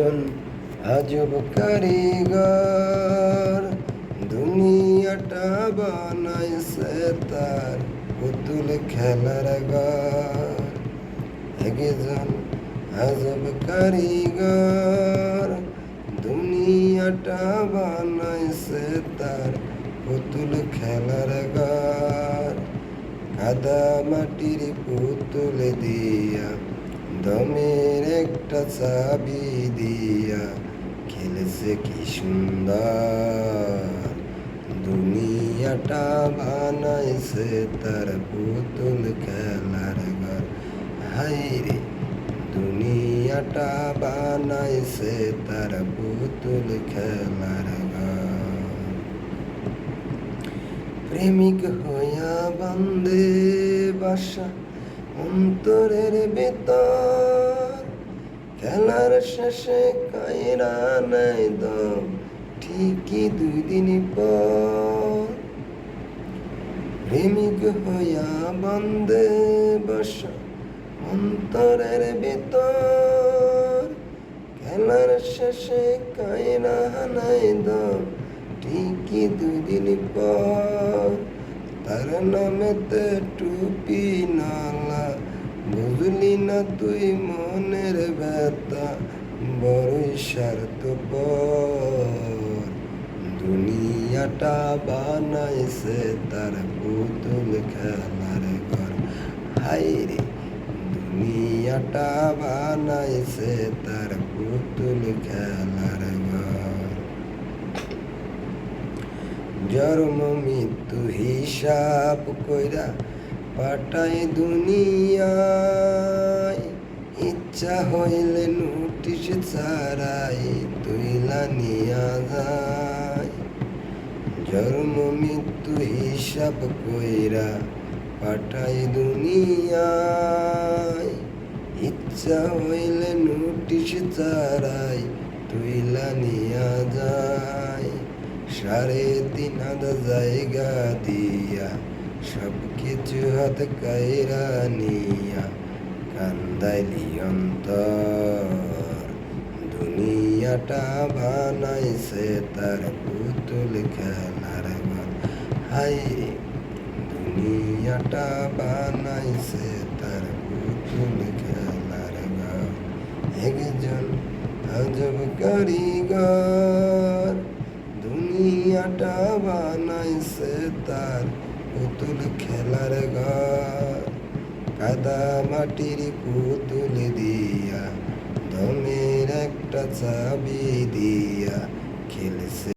আজব কারিগর দুনিয়াটা বানাইছে তার পুতুল খেলার ঘর। একজন আজব কারিগর দুনিয়াটা বানাইছে তার পুতুল খেলার ঘর। কাদা মাটির পুতুল দিয়া দমের একটা খেলেছে কি সুন্দর। দুনিয়াটা বানাইছে তার পুতুল খেলার ঘর। হাইরে দুনিয়াটা বানাইছে তার পুতুল খেলার ঘর। প্রেমিক হইয়া বন্দে বাসা, অন্তরের বেতর খেলার শেষে কায়রা নাই দম, ঠিকই দুই দিন পর। প্রেমিক হইয়া বন্দে বাসা অন্তরের বেতর খেলার শেষে কায়রা নাই দম, ঠিকই দুই দিন পর। তার নামেতে টুপি নালা বুঝলি না তুই মনের ব্যথা? বড়ই স্বার্থ দুনিয়াটা বানাইছে তার পুতুল খেলার ঘর। হাইরে দুনিয়াটা বানাইছে তার পুতুল খেলার ঘর। জন্ম মৃত্যু হিসাব কইরা পাঠাই দুনিয়ায়। ইচ্ছা হইলে নোটিশ ছাড়াই তুইলা নিয়া যায়। জন্ম, মৃত্যু হিসাব কইরা পাঠাই দুনিয়ায়। ইচ্ছা হইলে নোটিশ ছাড়াই তুইলা নিয়া যায়। সাড়ে তিন হাজার জায়গা দিয়া সব কিছু হাত কাইরা নিয়া কান্দাইলি অন্তর দুনিয়াটা বানাইছে তার পুতুল খেলার ঘর হাই দুনিয়াটা বানাইছে তার পুতুল খেলার ঘর একজন আজব কারিগর দুনিয়াটা বানাইছে তার পুতুল খেলার ঘর কাদা মাটির পুতুল দিয়া ধমের একটা চাবি দিয়া